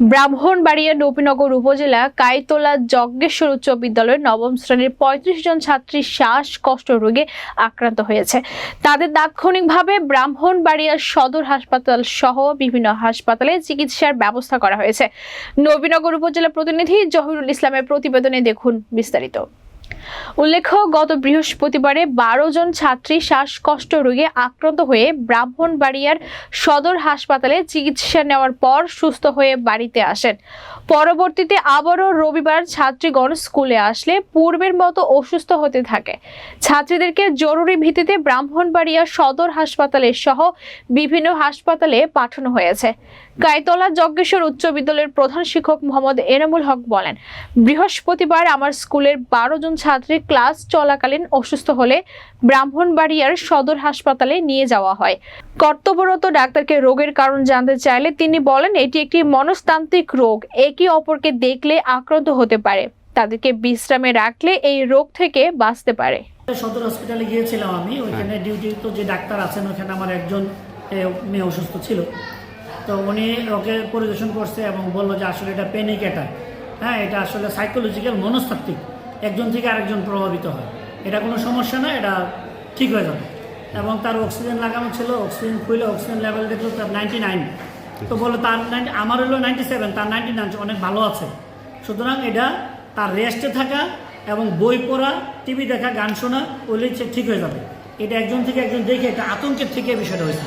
ব্রাহ্মণবাড়িয়া নবীনগর উপজেলা কাইতলা যজ্ঞেশ্বর উচ্চ বিদ্যালয়ের নবম শ্রেণির পঁয়ত্রিশ জন ছাত্রী শ্বাসকষ্ট রোগে আক্রান্ত হয়েছে। তাদের তাৎক্ষণিকভাবে ব্রাহ্মণবাড়িয়া সদর হাসপাতাল সহ বিভিন্ন হাসপাতালে চিকিৎসার ব্যবস্থা করা হয়েছে। নবীনগর উপজেলা প্রতিনিধি জহিরুল ইসলামের প্রতিবেদনে দেখুন বিস্তারিত। উল্লেখ্য, গত বৃহস্পতিবারে বারো জন ছাত্রী শ্বাসকষ্ট রোগে আক্রান্ত হয়ে ব্রাহ্মণবাড়িয়ার সদর হাসপাতালে চিকিৎসা নেওয়ার পর সুস্থ হয়ে বাড়িতে আসেন। পরবর্তীতে আবারও রবিবার ছাত্রীগণ স্কুলে আসলে পূর্বের মতো অসুস্থ হতে থাকে। ছাত্রীদেরকে জরুরি ভিত্তিতে ব্রাহ্মণবাড়িয়া সদর হাসপাতালে সহ বিভিন্ন হাসপাতালে পাঠানো হয়েছে। গাইতলা যজ্ঞেশ্বর উচ্চ বিদ্যালয়ের প্রধান শিক্ষক মোহাম্মদ এনামুল হক বলেন, বৃহস্পতিবার আমার স্কুলের বারো জন ছাত্রী ক্লাস চলাকালীন অসুস্থ হলে ব্রাহ্মণবাড়িয়ার সদর হাসপাতালে নিয়ে যাওয়া হয়। কর্তব্যরত ডাক্তারকে রোগের কারণ জানতে চাইলে তিনি বলেন এটি একটি মনস্তান্ত্রিক রোগ। একে অপরকে দেখলে আক্রান্ত হতে পারে। তাদেরকে বিশ্রামে রাখলে এই রোগ থেকে বাঁচতে পারে। সদর হসপিটালে গিয়েছিলাম আমি। ওইখানে ডিউটি তো যে ডাক্তার আছেন ওখানে আমার একজন মেয়ে অসুস্থ ছিল। তো উনি ওকে পরিদর্শন করছে এবং বলল যে আসলে এটা পেনিক অ্যাটাক হ্যাঁ এটা আসলে সাইকোলজিক্যাল মনস্তাত্ত্বিক। একজন থেকে আরেকজন প্রভাবিত হয়। এটা কোনো সমস্যা না, এটা ঠিক হয়ে যাবে। এবং তার অক্সিজেন লাগানো ছিল অক্সিজেন খুলে অক্সিজেন লেভেল দেখল তার নাইনটি নাইন তো বলল তার 90 আমার হলো নাইনটি সেভেন তার নাইনটি নাইন অনেক ভালো আছে। সুতরাং এটা তার রেস্টে থাকা এবং বই পড়া টিভি দেখা, গান শোনা ওইলে ঠিক হয়ে যাবে। এটা একজন থেকে একজন দেখে এটা আতঙ্কের থেকে বিষয়টা হয়েছে।